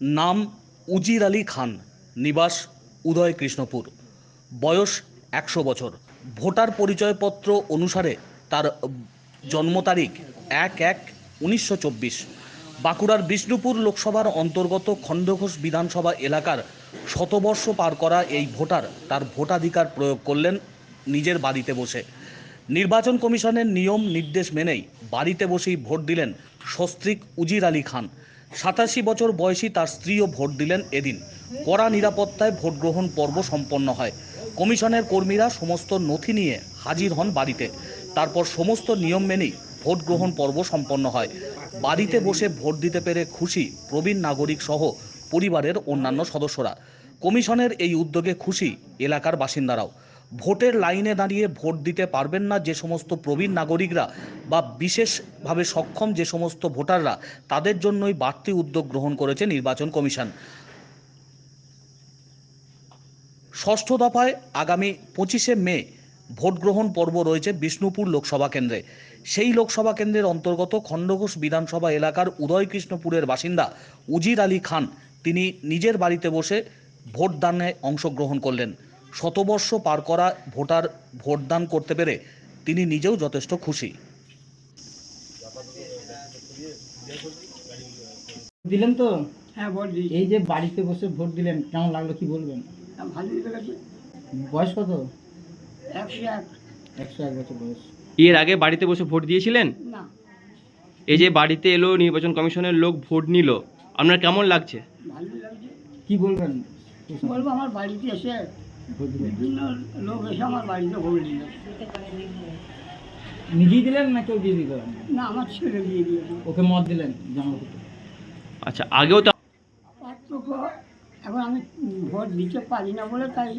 নাম উজির আলী খান, নিবাস উদয় কৃষ্ণপুর। বয়স একশো বছর। ভোটার পরিচয়পত্র অনুসারে তার জন্ম তারিখ এক এক উনিশশো চব্বিশ। বাঁকুড়ার বিষ্ণুপুর লোকসভার অন্তর্গত খণ্ডঘোষ বিধানসভা এলাকার শতবর্ষ পার করা এই ভোটার তার ভোটাধিকার প্রয়োগ করলেন নিজের বাড়িতে বসে। নির্বাচন কমিশনের নিয়ম নির্দেশ মেনেই বাড়িতে বসেই ভোট দিলেন সস্ত্রীক উজির আলী খান। সাতাশি বছর বয়সী তার স্ত্রীও ভোট দিলেন এদিন। কড়া নিরাপত্তায় ভোট গ্রহণ পর্ব সম্পন্ন হয়। কমিশনের কর্মীরা সমস্ত নথি নিয়ে হাজির হন বাড়িতে। তারপর সমস্ত নিয়ম মেনেই ভোট গ্রহণ পর্ব সম্পন্ন হয়। বাড়িতে বসে ভোট দিতে পেরে খুশি প্রবীণ নাগরিক সহ পরিবারের অন্যান্য সদস্যরা। কমিশনের এই উদ্যোগে খুশি এলাকার বাসিন্দারাও। ভোটের লাইনে দাঁড়িয়ে ভোট দিতে পারবেন না যে সমস্ত প্রবীণ নাগরিকরা বা বিশেষভাবে সক্ষম যে সমস্ত ভোটাররা, তাদের জন্যই বাড়তি উদ্যোগ গ্রহণ করেছে নির্বাচন কমিশন। ষষ্ঠ দফায় আগামী পঁচিশে মে ভোট গ্রহণ পর্ব রয়েছে বিষ্ণুপুর লোকসভা কেন্দ্রে। সেই লোকসভা কেন্দ্রের অন্তর্গত খণ্ডঘোষ বিধানসভা এলাকার উদয়কৃষ্ণপুরের বাসিন্দা উজির আলী খান, তিনি নিজের বাড়িতে বসে ভোটদানে অংশগ্রহণ করলেন। শতবর্ষ পার করা ভোটার ভোটদান করতে পেরে তিনি নিজেও যথেষ্ট খুশি। দিলেন তো? হ্যাঁ ভোট দিয়েছি। এই যে বাড়িতে বসে ভোট দিলেন কেমন লাগল কি বলবেন? লেগেছে। বয়স কত? একশো এক। একশো এক বছর বয়স। এর আগে বাড়িতে বসে ভোট দিয়েছিলেন? না। এই যে বাড়িতে এলো নির্বাচন কমিশনের লোক ভোট নিল আপনার কেমন লাগছে? ভালোই লাগছে। কি বলবেন? বলব আমার বাড়িতে এসে বিভিন্ন লোক এসে আমার বাড়িতে ভোট দিল। নিজেই দিলেন না কেউ দিয়ে দিল না আমার ছেলে দিয়ে দিয়েছে। ওকে মত দিলেন জমা আচ্ছা আগেও তো পার্থক্য এখন আমি ভোট দিতে পারি না বলে তাই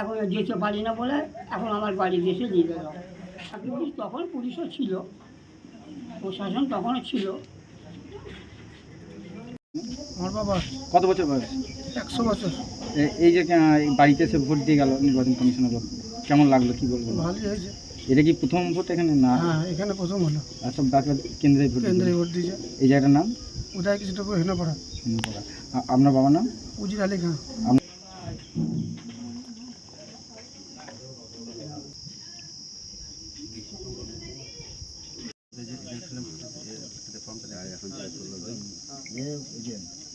এখন যেতে পারি না বলে এখন আমার বাড়িতে এসে দিয়ে তখন পুলিশও ছিল প্রশাসন তখনও ছিল। আমার বাবা কত বছর বয়স একশো বছর এই যে বাড়িতে এসে ভোট দিয়ে গেল নির্বাচন কমিশনের লোক কেমন লাগল কি বলবেন ভালোই হয়েছে এটা কি প্রথম ভোট এখানে না হ্যাঁ এখানে প্রথম হলো আর সব বাকি কেন্দ্রে ভোট কেন্দ্রে ভোট দিয়েছে এই জায়গাটার নাম উদয় কৃষ্ণপুর হেনাপাড়া। আ- আপনার বাবার নাম উজির আলী খান